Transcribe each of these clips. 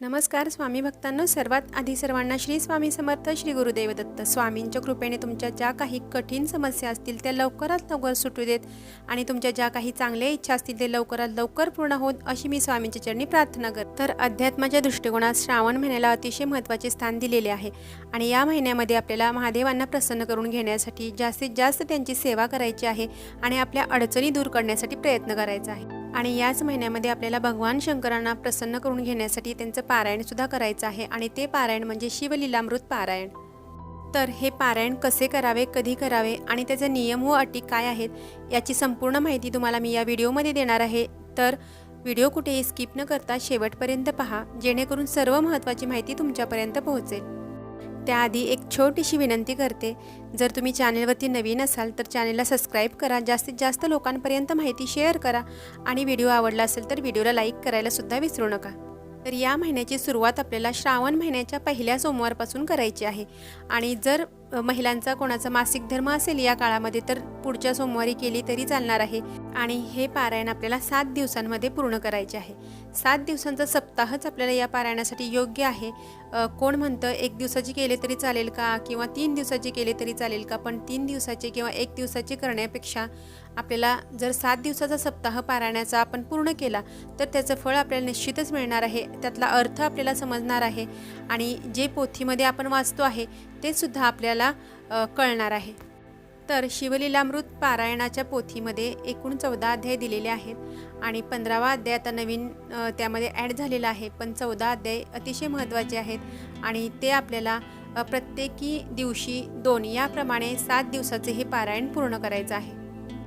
नमस्कार स्वामी भक्तांनो. सर्वात आधी सर्वांना श्री स्वामी समर्थ श्री गुरुदेव दत्त स्वामींच्या कृपेने तुमच्या ज्या काही कठीण समस्या असतील त्या लवकरात लवकर सुटू देत आणि तुमच्या ज्या काही चांगल्या इच्छा असतील ते लवकरात लवकर पूर्ण होत अशी मी स्वामींच्या चरणी प्रार्थना करत. तर अध्यात्माच्या दृष्टिकोनात श्रावण महिन्याला अतिशय महत्त्वाचे स्थान दिलेले आहे आणि या महिन्यामध्ये आपल्याला महादेवांना प्रसन्न करून घेण्यासाठी जास्तीत जास्त त्यांची सेवा करायची आहे आणि आपल्या अडचणी दूर करण्यासाठी प्रयत्न करायचा आहे. आणि याच महिन्यामध्ये आपल्याला भगवान शंकरांना प्रसन्न करून घेण्यासाठी त्यांचं पारायणसुद्धा करायचं आहे आणि ते पारायण म्हणजे शिवलीलामृत पारायण. तर हे पारायण कसे करावे कधी करावे आणि त्याचे नियम व अटी काय आहेत याची संपूर्ण माहिती तुम्हाला मी या व्हिडिओमध्ये देणार आहे. तर व्हिडिओ कुठेही स्किप न करता शेवटपर्यंत पहा जेणेकरून सर्व महत्त्वाची माहिती तुमच्यापर्यंत पोहोचेल. त्याआधी एक छोटीशी विनंती करते जर तुम्ही चॅनेलवरती नवीन असाल तर चॅनेलला सबस्क्राईब करा जास्तीत जास्त लोकांपर्यंत माहिती शेअर करा आणि व्हिडिओ आवडला असेल तर व्हिडिओला लाईक करायला सुद्धा विसरू नका. तर या महिन्याची सुरुवात आपल्याला श्रावण महिन्याच्या पहिल्या सोमवारपासून करायची आहे. आणि जर महिलांचा कोणाचा मासिक धर्म असेल या काळामध्ये तर पुढच्या सोमवारी केली तरी चालणार आहे. आणि हे पारायण आपल्याला सात दिवसांमध्ये पूर्ण करायचे आहे. सात दिवसांचा सप्ताहच आपल्याला या पारायणासाठी योग्य आहे. कोण म्हणतं एक दिवसाची केले तरी चालेल का? किंवा तीन दिवसाची केले तरी चालेल का? पण तीन दिवसाचे किंवा एक दिवसाचे करण्यापेक्षा आपल्याला जर सात दिवसाचा सप्ताह पारायणाचा आपण पूर्ण केला तर त्याचं फळ आपल्याला निश्चितच मिळणार आहे. त्यातला अर्थ आपल्याला समजणार आहे. आणि जे पोथीमध्ये आपण वाचतो आहे ते सुद्धा आपल्याला कळणार आहे. तर शिवलीलामृत पारायणाच्या पोथीमध्ये एकूण चौदा अध्याय दिलेले आहेत आणि पंधरावा अध्याय आता नवीन त्यामध्ये ॲड झालेला आहे. पण चौदा अध्याय अतिशय महत्त्वाचे आहेत आणि ते आपल्याला प्रत्येकी दिवशी दोन याप्रमाणे सात दिवसाचे हे पारायण पूर्ण करायचं आहे.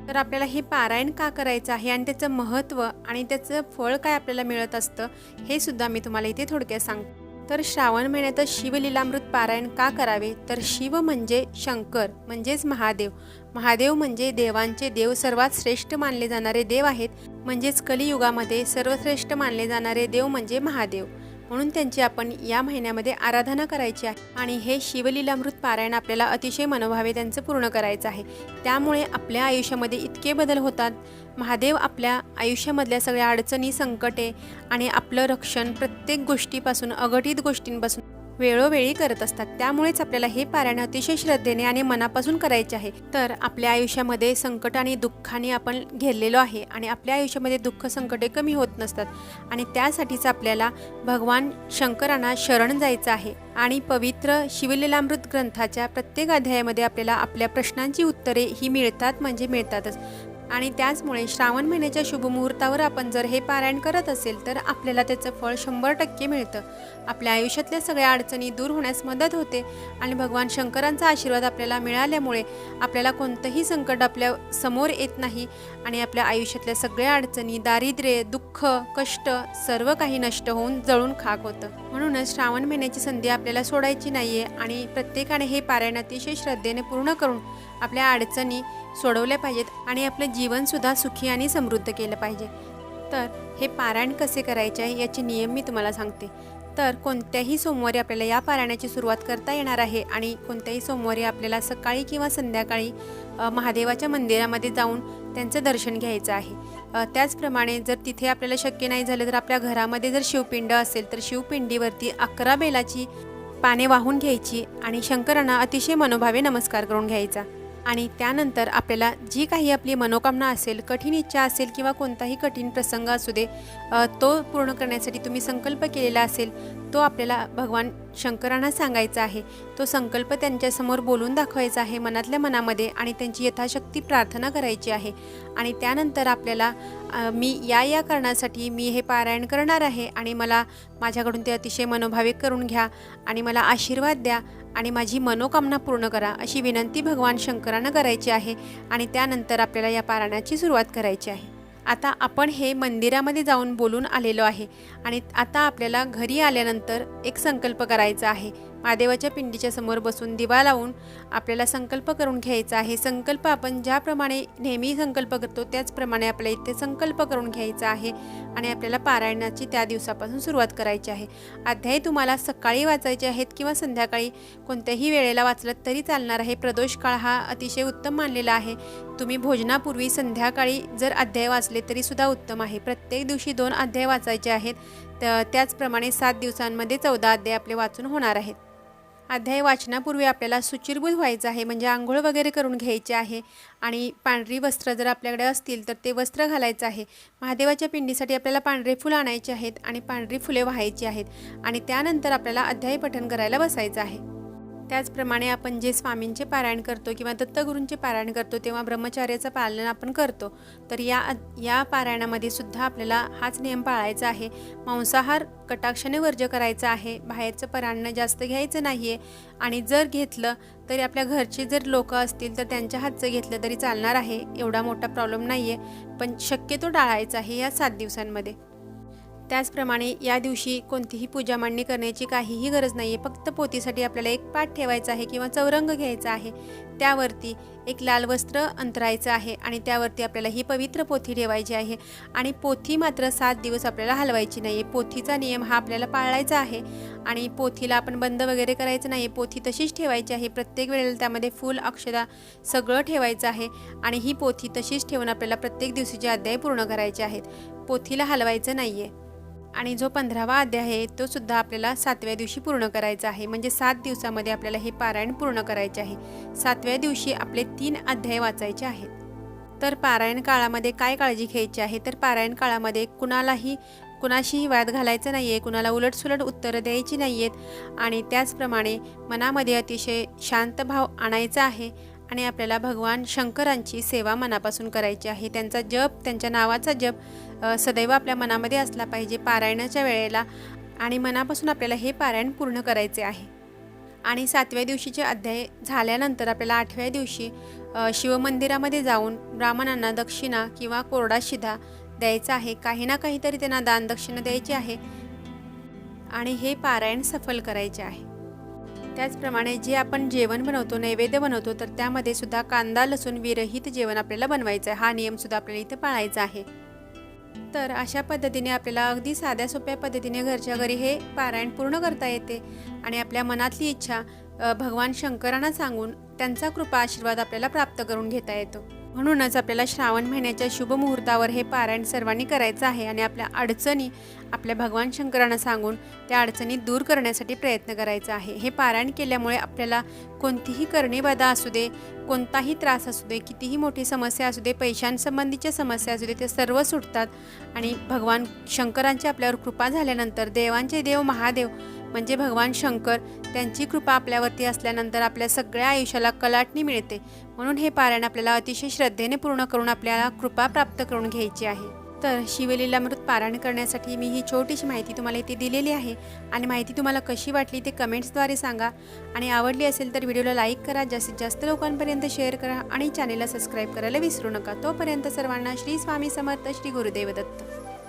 तर आपल्याला हे पारायण का करायचं आहे आणि त्याचं महत्त्व आणि त्याचं फळ काय आपल्याला मिळत असतं हे सुद्धा मी तुम्हाला इथे थोडक्यात सांगतो. तर श्रावण महिन्यात शिवलीलामृत पारायण का करावे? तर शिव म्हणजे शंकर म्हणजेच महादेव. महादेव म्हणजे देवांचे देव. सर्वात श्रेष्ठ मानले जाणारे देव आहेत म्हणजेच कलियुगामध्ये सर्वश्रेष्ठ मानले जाणारे देव म्हणजे महादेव. म्हणून त्यांची आपण या महिन्यामध्ये आराधना करायची आहे. आणि हे शिवलीलामृत पारायण आपल्याला अतिशय मनोभावे त्यांचं पूर्ण करायचं आहे. त्यामुळे आपल्या आयुष्यामध्ये इतके बदल होतात. महादेव आपल्या आयुष्यामधल्या सगळ्या अडचणी संकटे आणि आपलं रक्षण प्रत्येक गोष्टीपासून अघटित गोष्टींपासून वेळोवेळी करत असतात. त्यामुळेच आपल्याला हे पारायण अतिशय श्रद्धेने आणि मनापासून करायचे आहे. तर आपल्या आयुष्यामध्ये संकट आणि दुःखाने आपण घेरलेलो आहे आणि आपल्या आयुष्यामध्ये दुःख संकटे कमी होत नसतात. आणि त्यासाठीच आपल्याला भगवान शंकरांना शरण जायचं आहे. आणि पवित्र शिवलीलामृत ग्रंथाच्या प्रत्येक अध्यायामध्ये आपल्याला आपल्या प्रश्नांची उत्तरे ही मिळतात म्हणजे मिळतातच. आणि त्याचमुळे श्रावण महिन्याच्या शुभमुहूर्तावर आपण जर हे पारायण करत असेल तर आपल्याला त्याचं फळ शंभर टक्के मिळतं. आपल्या आयुष्यातल्या सगळ्या अडचणी दूर होण्यास मदत होते आणि भगवान शंकरांचा आशीर्वाद आपल्याला मिळाल्यामुळे आपल्याला कोणतंही संकट आपल्यासमोर येत नाही आणि आपल्या आयुष्यातल्या सगळ्या अडचणी दारिद्र्य दुःख कष्ट सर्व काही नष्ट होऊन जळून खाक होतं. म्हणूनच श्रावण महिन्याची संधी आपल्याला सोडायची नाही आहे आणि प्रत्येकाने हे पारायण अतिशय श्रद्धेने पूर्ण करून आपल्या अडचणी सोडवल्या पाहिजेत आणि आपलं जीवनसुद्धा सुखी आणि समृद्ध केलं पाहिजे. तर हे पारायण कसे करायचे आहे याचे नियम मी तुम्हाला सांगते. तर कोणत्याही सोमवारी आपल्याला या पारायणाची सुरुवात करता येणार आहे आणि कोणत्याही सोमवारी आपल्याला सकाळी किंवा संध्याकाळी महादेवाच्या मंदिरामध्ये जाऊन त्यांचं दर्शन घ्यायचं आहे. त्याचप्रमाणे जर तिथे आपल्याला शक्य नाही झालं तर आपल्या घरामध्ये जर शिवपिंड असेल तर शिवपिंडीवरती अकरा बेलाची पाने वाहून घ्यायची आणि शंकरांना अतिशय मनोभावे नमस्कार करून घ्यायचा. आणि त्यानंतर आपल्याला जी काही आपली मनोकामना असेल कठीण इच्छा असेल किंवा कोणताही कठीण प्रसंग असू दे तो पूर्ण करण्यासाठी तुम्ही संकल्प केलेला असेल तो आपल्याला भगवान शंकरांना सांगायचा आहे. तो संकल्प त्यांच्यासमोर बोलून दाखवायचा आहे मनातल्या मनामध्ये आणि त्यांची यथाशक्ती प्रार्थना करायची आहे. आणि त्यानंतर आपल्याला मी या या कारणासाठी मी हे पारायण करणार आहे आणि मला माझ्याकडून ते अतिशय मनोभाविक करून घ्या आणि मला आशीर्वाद द्या आणि माझी मनोकामना पूर्ण करा अशी विनंती भगवान शंकरांना करायची आहे आणि त्यानंतर आपल्याला या पारायणाची सुरुवात करायची आहे. आता आपण हे मंदिरामध्ये जाऊन बोलून आलेलो आहे आणि आता आपल्याला घरी आल्यानंतर एक संकल्प करायचा आहे. महादेवाच्या पिंडीच्या समोर बसून दिवा लावून आपल्याला संकल्प करून घ्यायचा आहे. संकल्प आपण ज्याप्रमाणे नेहमी संकल्प करतो त्याचप्रमाणे आपल्या इथे संकल्प करून घ्यायचा आहे आणि आपल्याला पारायणाची त्या दिवसापासून सुरुवात करायची आहे. अध्याय तुम्हाला सकाळी वाचायचे आहेत किंवा संध्याकाळी कोणत्याही वेळेला वाचलं तरी चालणार आहे. प्रदोष काळ हा अतिशय उत्तम मानलेला आहे. तुम्ही भोजनापूर्वी संध्याकाळी जर अध्याय वाचले तरीसुद्धा उत्तम आहे. प्रत्येक दिवशी दोन अध्याय वाचायचे आहेत. तर त्याचप्रमाणे सात दिवसांमध्ये चौदा अध्याय आपले वाचून होणार आहेत. अध्याय वाचनापूर्वी आपल्याला सुचिरभूत व्हायचं आहे म्हणजे आंघोळ वगैरे करून घ्यायचे आहे आणि पांढरी वस्त्र जर आपल्याकडे असतील तर ते वस्त्र घालायचं आहे. महादेवाच्या पिंडीसाठी आपल्याला पांढरे फुलं आणायचे आहेत आणि पांढरी फुले व्हायची आहेत आणि त्यानंतर आपल्याला अध्याय पठण करायला बसायचं आहे. त्याचप्रमाणे आपण जे स्वामींचे पारायण करतो किंवा दत्तगुरूंचे पारायण करतो तेव्हा ब्रह्मचार्याचं पालन आपण करतो. तर या या पारायणामध्ये सुद्धा आपल्याला हाच नियम पाळायचा आहे. मांसाहार कटाक्षाने वर्ज्य करायचा आहे. बाहेरचं परान्न जास्त घ्यायचं नाही आहे आणि जर घेतलं तरी आपल्या घरचे जर लोक असतील तर त्यांच्या हातचं घेतलं तरी चालणार आहे. एवढा मोठा प्रॉब्लेम नाही आहे पण शक्यतो टाळायचा आहे या सात दिवसांमध्ये. त्याचप्रमाणे या दिवशी कोणतीही पूजा मांडणी करण्याची काहीही गरज नाही आहे फक्त पोथीसाठी आपल्याला एक पाठ ठेवायचा आहे किंवा चौरंग घ्यायचा आहे. त्यावरती एक लाल वस्त्र अंतरायचं आहे आणि त्यावरती आपल्याला ही पवित्र पोथी ठेवायची आहे. आणि पोथी मात्र सात दिवस आपल्याला हलवायची नाही आहे पोथीचा नियम हा आपल्याला पाळायचा आहे. आणि पोथीला आपण बंद वगैरे करायचं नाही आहे पोथी तशीच ठेवायची आहे. प्रत्येक वेळेला त्यामध्ये फूल अक्षदा सगळं ठेवायचं आहे. आणि ही पोथी तशीच ठेवून आपल्याला प्रत्येक दिवशीचे अध्याय पूर्ण करायचे आहेत. पोथीला हलवायचं नाही आहे आणि जो पंधरावा अध्याय आहे तो सुद्धा आपल्याला सातव्या दिवशी पूर्ण करायचा आहे. म्हणजे सात दिवसामध्ये आपल्याला हे पारायण पूर्ण करायचे आहे. सातव्या दिवशी आपले तीन अध्याय वाचायचे आहेत. तर पारायण काळामध्ये काय काळजी घ्यायची आहे? तर पारायण काळामध्ये कुणालाही कुणाशीही वाद घालायचं नाही आहे कुणाला उलटसुलट उत्तरं द्यायची नाही आहेत आणि त्याचप्रमाणे मनामध्ये अतिशय शांत भाव आणायचा आहे. आणि आपल्याला भगवान शंकरांची सेवा मनापासून करायची आहे. त्यांचा जप त्यांच्या नावाचा जप सदैव आपल्या मनामध्ये असला पाहिजे पारायणाच्या वेळेला आणि मनापासून आपल्याला हे पारायण पूर्ण करायचे आहे. आणि सातव्या दिवशीचे अध्याय झाल्यानंतर आपल्याला आठव्या दिवशी शिवमंदिरामध्ये जाऊन ब्राह्मणांना दक्षिणा किंवा कोरडा शिधा द्यायचा आहे. काही ना काहीतरी त्यांना दानदक्षिणा द्यायची आहे आणि हे पारायण सफल करायचे आहे. त्याचप्रमाणे जे आपण जेवण बनवतो नैवेद्य बनवतो तर त्यामध्ये सुद्धा कांदा लसूण विरहित जेवण आपल्याला बनवायचं आहे. हा नियमसुद्धा आपल्याला इथे पाळायचा आहे. तर अशा पद्धतीने आपल्याला अगदी साध्या सोप्या पद्धतीने घरच्या घरी हे पारायण पूर्ण करता येते. आणि आपल्या मनातली इच्छा भगवान शंकरांना सांगून त्यांचा कृपा आशीर्वाद आपल्याला प्राप्त करून घेता येतो. म्हणूनच आपल्याला श्रावण महिन्याच्या शुभ मुहूर्तावर हे पारायण सर्वांनी करायचं आहे आणि आपल्या अडचणी आपल्या भगवान शंकरांना सांगून त्या अडचणी दूर करण्यासाठी प्रयत्न करायचा आहे. हे पारायण केल्यामुळे आपल्याला कोणतीही करणेबाधा असू दे कोणताही त्रास असू दे कितीही मोठी समस्या असू दे पैशांसंबंधीच्या समस्या असू दे ते सर्व सुटतात. आणि भगवान शंकरांची आपल्यावर कृपा झाल्यानंतर देवांचे देव महादेव म्हणजे भगवान शंकर त्यांची कृपा आपल्यावरती असल्यानंतर आपल्या सगळ्या आयुष्याला कलाटणी मिळते. म्हणून हे पारायण आपल्याला अतिशय श्रद्धेने पूर्ण करून आपल्याला कृपा प्राप्त करून घ्यायची आहे. तर शिवलीलामृत पारायण करण्यासाठी मी ही छोटीशी माहिती तुम्हाला इथे दिलेली आहे आणि माहिती तुम्हाला कशी वाटली ते कमेंट्सद्वारे सांगा. आणि आवडली असेल तर व्हिडिओला लाईक करा जास्तीत जास्त लोकांपर्यंत शेअर करा आणि चॅनेलला सबस्क्राईब करायला विसरू नका. तोपर्यंत सर्वांना श्री स्वामी समर्थ श्री गुरुदेव दत्त.